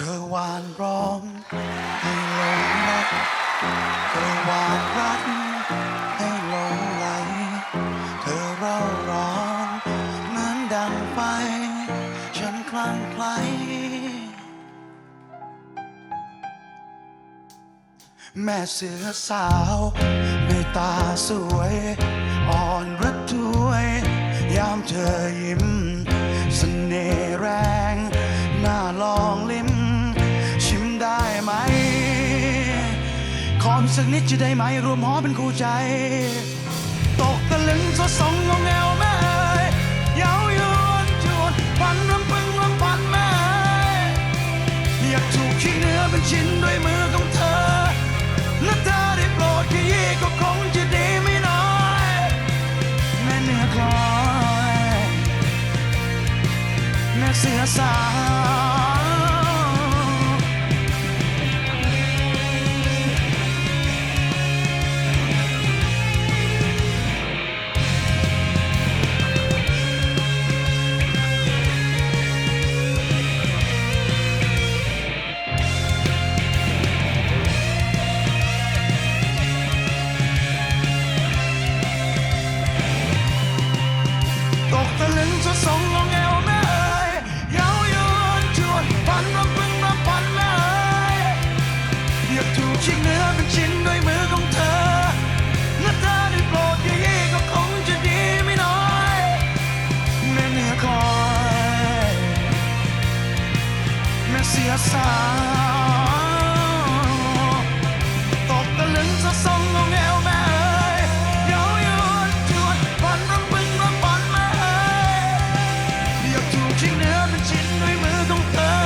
เธอหวานร้องให้หลงรัก เธอหวานรักให้หลงไหล เธอเร่าร้อนเหมือนดังไฟ ฉันคลั่งไคล้แม่เสือสาวในตาสวย อ่อนระทวย ยามเธอยิ้ม สักนิดจะได้ไหมรวมหอเป็นคู่ใจ ตกตะลึงสดสองงงแงวแม่เอ๋ยเย้ายวนจวนพันรำพึงรำพันแม่เอ๋ยอยากถูกขี้เนื้อเป็นชิ้นด้วยมือของเธอ และเธอได้โปรดขยี้ก็คงจะดีไม่น้อย แม่เนื้อคลอย แม่เสือสาว ยสาวตกตะลึงสะสองงงแงวแม่เอ๋ยเย้ายวนชวนพันรำพึงรำพันแม่เอ๋ยอยากถูกชิ้นเนื้อเป็นชิ้นด้วยมือของเธอ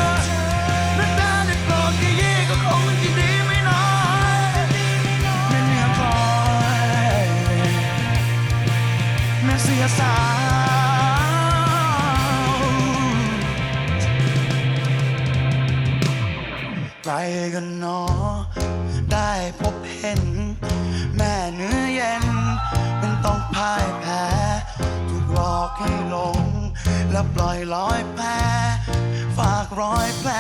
และเธอได้โปรดอย่ยี่ก็คงจะดีไม่น้อยแม่เนื้อคอยแม่เสียสาว ใครกันหนอ ได้พบเห็น แม่เนื้อเย็นเป็นต้องพ่ายแพ้ถูกหลอกให้หลง แล้วปล่อยลอยแพ้ฝากรอยแผล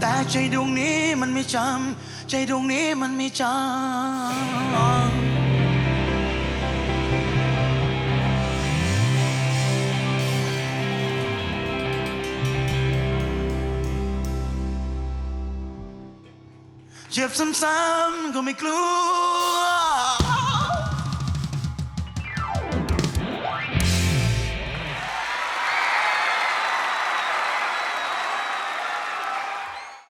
แต่ใจดวงนี้มันไม่จำ ใจดวงนี้มันไม่จำ เจ็บซ้ำๆก็ไม่กลัว